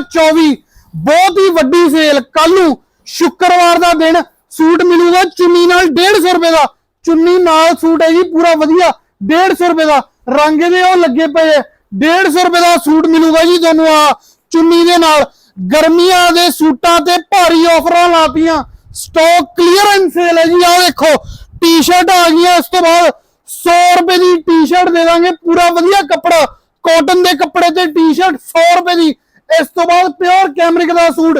2024 ਬਹੁਤ ਹੀ ਵੱਡੀ ਸੇਲ ਕੱਲ ਨੂੰ ਸ਼ੁੱਕਰਵਾਰ ਦਾ ਦਿਨ, ਸੂਟ ਮਿਲੂਗਾ ਚੁੰਨੀ ਨਾਲ 150 ਰੁਪਏ ਦਾ। ਚੁੰਨੀ ਨਾਲ ਸੂਟ ਹੈ ਜੀ, ਪੂਰਾ ਵਧੀਆ 150 ਰੁਪਏ ਦਾ। ਰੰਗ ਦੇ ਉਹ ਲੱਗੇ ਪਏ 150 ਰੁਪਏ ਦਾ ਸੂਟ ਮਿਲੂਗਾ ਜੀ ਤੁਹਾਨੂੰ ਆ ਚੁੰਨੀ ਦੇ ਨਾਲ। ਗਰਮੀਆਂ ਦੇ ਸੂਟਾਂ ਤੇ ਭਾਰੀ ਆਫਰਾਂ ਲਾਤੀਆਂ। ਸਟਾਕ ਕਲੀਅਰੈਂਸ ਸੇਲ ਹੈ ਜੀ, ਆਹ ਦੇਖੋ ਟੀ-ਸ਼ਰਟ ਆ ਗਈਆਂ, ਇਸ ਤੋਂ ਬਾਅਦ 100 ਰੁਪਏ ਦੀ ਟੀ-ਸ਼ਰਟ ਦੇ ਦਾਂਗੇ। ਪੂਰਾ ਵਧੀਆ ਕੱਪੜਾ ਕਾਟਨ ਦੇ ਕੱਪੜੇ ਤੇ ਟੀ-ਸ਼ਰਟ ਇਸ ਪਿਓਰ ਕੈਮਰਿਕ ਦਾ ਸੂਟ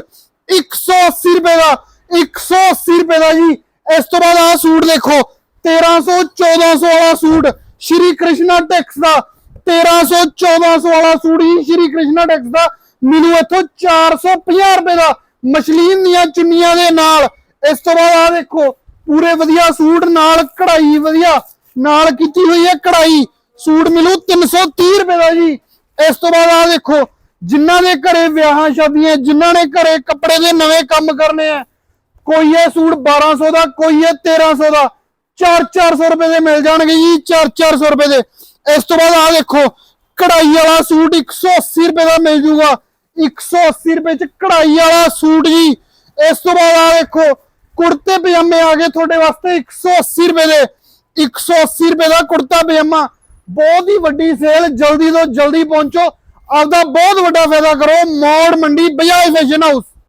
180 ਰੁਪਏ ਦਾ 180 ਰੁਪਏ ਦਾ ਜੀ। ਇਸ ਤੋਂ ਬਾਅਦ ਆਹ ਸੂਟ ਦੇਖੋ 1300 1400 ਵਾਲਾ ਸੂਟ ਸ਼੍ਰੀ ਕ੍ਰਿਸ਼ਨਾ ਟੈਕਸ ਦਾ। 1300 1400 ਵਾਲਾ ਸੂਟ ਜੀ ਸ਼੍ਰੀ ਕ੍ਰਿਸ਼ਨਾ ਟੈਕਸ ਦਾ। ਮੈਨੂੰ ਇੱਥੋਂ 450 ਰੁਪਏ ਦਾ ਮਸ਼ਲੀਨ ਦੀਆਂ ਚੁੰਨੀਆਂ ਦੇ ਨਾਲ। ਇਸ ਤੋਂ ਬਾਅਦ ਆਹ ਦੇਖੋ, ਪੂਰੇ ਵਧੀਆ ਸੂਟ, ਨਾਲ ਕਢਾਈ ਵਧੀਆ, ਨਾਲ ਕੀਤੀ ਹੋਈ ਹੈ ਕਢਾਈ। ਸੂਟ ਮਿਲੂ 330 ਰੁਪਏ ਦਾ ਜੀ। ਇਸ ਤੋਂ ਬਾਅਦ ਆਹ ਦੇਖੋ ਜਿਨ੍ਹਾਂ ਦੇ ਘਰੇ ਵਿਆਹਾਂ ਸ਼ਾਦੀਆਂ, ਜਿਨ੍ਹਾਂ ਨੇ ਘਰੇ ਕੱਪੜੇ ਦੇ ਨਵੇਂ ਕੰਮ ਕਰਨੇ ਆ, ਕੋਈ ਇਹ ਸੂਟ 1200 ਦਾ, ਕੋਈ ਇਹ 1300 ਦਾ 4-400 ਰੁਪਏ ਦੇ ਮਿਲ ਜਾਣਗੇ ਜੀ 4-400 ਰੁਪਏ ਦੇ। ਇਸ ਤੋਂ ਬਾਅਦ ਆਹ ਦੇਖੋ, ਕਢਾਈ ਵਾਲਾ ਸੂਟ 180 ਰੁਪਏ ਦਾ ਮਿਲ ਜੂਗਾ। 180 ਰੁਪਏ ਚ ਕਢਾਈ ਵਾਲਾ ਸੂਟ ਜੀ। ਇਸ ਤੋਂ ਬਾਅਦ ਆਹ ਦੇਖੋ, ਕੁੜਤੇ ਪਜਾਮੇ ਆ ਗਏ ਤੁਹਾਡੇ ਵਾਸਤੇ 180 ਰੁਪਏ ਦੇ। 180 ਰੁਪਏ ਦਾ ਕੁੜਤਾ ਪਜਾਮਾ। ਬਹੁਤ ਹੀ ਵੱਡੀ ਸੇਲ ਜਲਦੀ ਤੋਂ ਜਲਦੀ ਪਹੁੰਚੋ। ਆਪਦਾ ਬਹੁਤ ਵੱਡਾ ਫਾਇਦਾ ਕਰੋ ਮੌੜ ਮੰਡੀ ਬਜਾਜ ਫੈਸ਼ਨ ਹਾਊਸ।